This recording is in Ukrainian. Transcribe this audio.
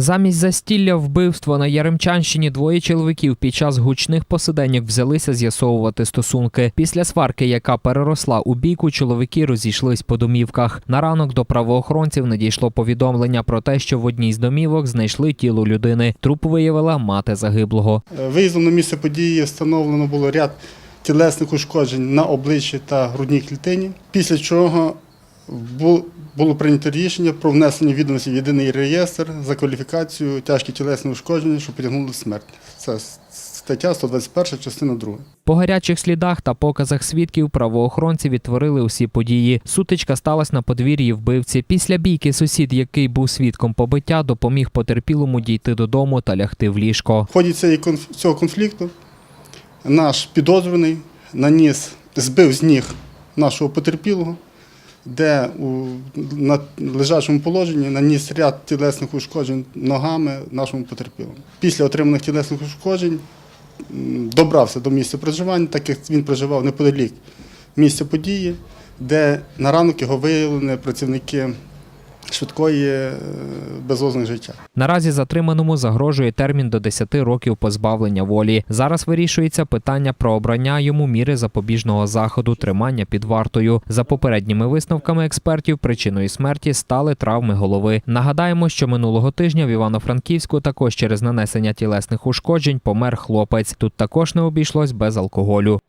Замість застілля вбивства на Яремчанщині двоє чоловіків під час гучних посиденьок взялися з'ясовувати стосунки. Після сварки, яка переросла у бійку, чоловіки розійшлись по домівках. На ранок до правоохоронців надійшло повідомлення про те, що в одній з домівок знайшли тіло людини. Труп виявила мати загиблого. Е, Виїздом на місце події встановлено було ряд тілесних ушкоджень на обличчі та грудній клітині, після чого було прийнято рішення про внесення відомості в єдиний реєстр за кваліфікацією тяжкі тілесні ушкодження, що потягнули до смерті. Це стаття 121, частина 2. По гарячих слідах та показах свідків правоохоронці відтворили усі події. Сутичка сталася на подвір'ї вбивці. Після бійки сусід, який був свідком побиття, допоміг потерпілому дійти додому та лягти в ліжко. В ході цього конфлікту наш підозрюваний наніс, збив з ніг нашого потерпілого, де у на лежачому положенні наніс ряд тілесних ушкоджень ногами нашому потерпілому. Після отриманих тілесних ушкоджень добрався до місця проживання, так як він проживав неподалік місця події, де на ранок його виявлені працівники швидкої е, без ознак життя. Наразі затриманому загрожує термін до 10 років позбавлення волі. Зараз вирішується питання про обрання йому міри запобіжного заходу тримання під вартою. За попередніми висновками експертів, причиною смерті стали травми голови. Нагадаємо, що минулого тижня в Івано-Франківську також через нанесення тілесних ушкоджень помер хлопець. Тут також не обійшлось без алкоголю.